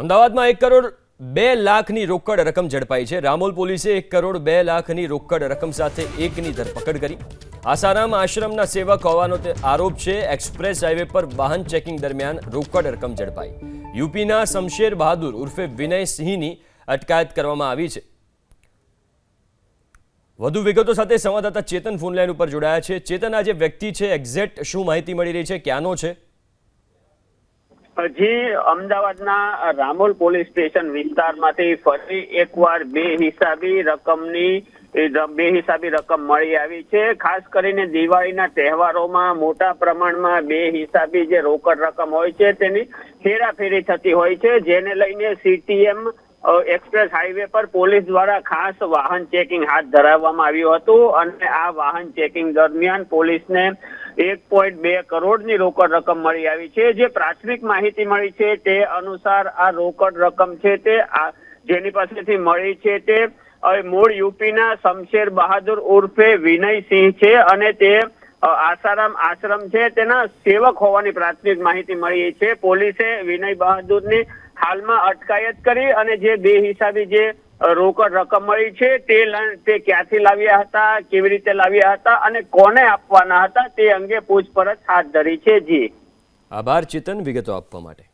અમદાવાદમાં એક કરોડ બે લાખની રોકડ રકમ ઝડપાઈ છે. રામોલ પોલીસે એક કરોડ બે લાખની રોકડ રકમ સાથે એકની ધરપકડ કરી. આસારામ આશ્રમના સેવક હોવાનો તે આરોપ છે. એક્સપ્રેસ હાઈવે પર વાહન ચેકિંગ દરમિયાન રોકડ રકમ ઝડપાઈ. યુપીના શમશેર બહાદુર ઉર્ફે વિનય સિંહની અટકાયત કરવામાં આવી છે. વધુ વિગતો સાથે સંવાદદાતા ચેતન ફોનલાઈન ઉપર જોડાયા છે. ચેતન, આ જે વ્યક્તિ છે, એક્ઝેક્ટ શું માહિતી મળી રહી છે? ક્યાંનો છે? હજી અમદાવાદના રામોલ પોલીસ સ્ટેશન વિસ્તારમાંથી ફરી એકવાર બે હિસાબી રકમની બે હિસાબી રકમ મળી આવી છે. ખાસ કરીને દિવાળીના તહેવારોમાં મોટા પ્રમાણમાં બે હિસાબી જે રોકડ રકમ હોય છે, તેની ફેરાફેરી થતી હોય છે. જેને લઈને સીટીએમ એક્સપ્રેસ હાઈવે પર પોલીસ દ્વારા ખાસ વાહન ચેકિંગ હાથ ધરાવવામાં આવ્યું હતું અને આ વાહન ચેકિંગ દરમિયાન પોલીસને એક પોઈન્ટ બે કરોડની રોકડ રકમ મળી આવી છે. જે પ્રાથમિક માહિતી મળી છે તે અનુસાર આ રોકડ રકમ છે તે આ જેની પાસેથી મળી છે તે મૂળ યુપીના શમશેર બહાદુર ઉર્ફે વિનયસિંહ છે અને તે આસારામ આશ્રમ છે. તેના સેવક હોવાની પ્રાથમિક માહિતી મળી છે. પોલીસે વિનય બહાદુરની હાલમાં અટકાયત કરી અને જે બે હિસાબી જે રોકડ રકમ મળી છે, તે તે ક્યાંથી લાવ્યા હતા, કેવી રીતે લાવ્યા હતા અને કોને આપવાના હતા તે અંગે પૂછપરછ હાથ ધરી છે જી. આભાર, ચેતન, વિગતો આપવા માટે.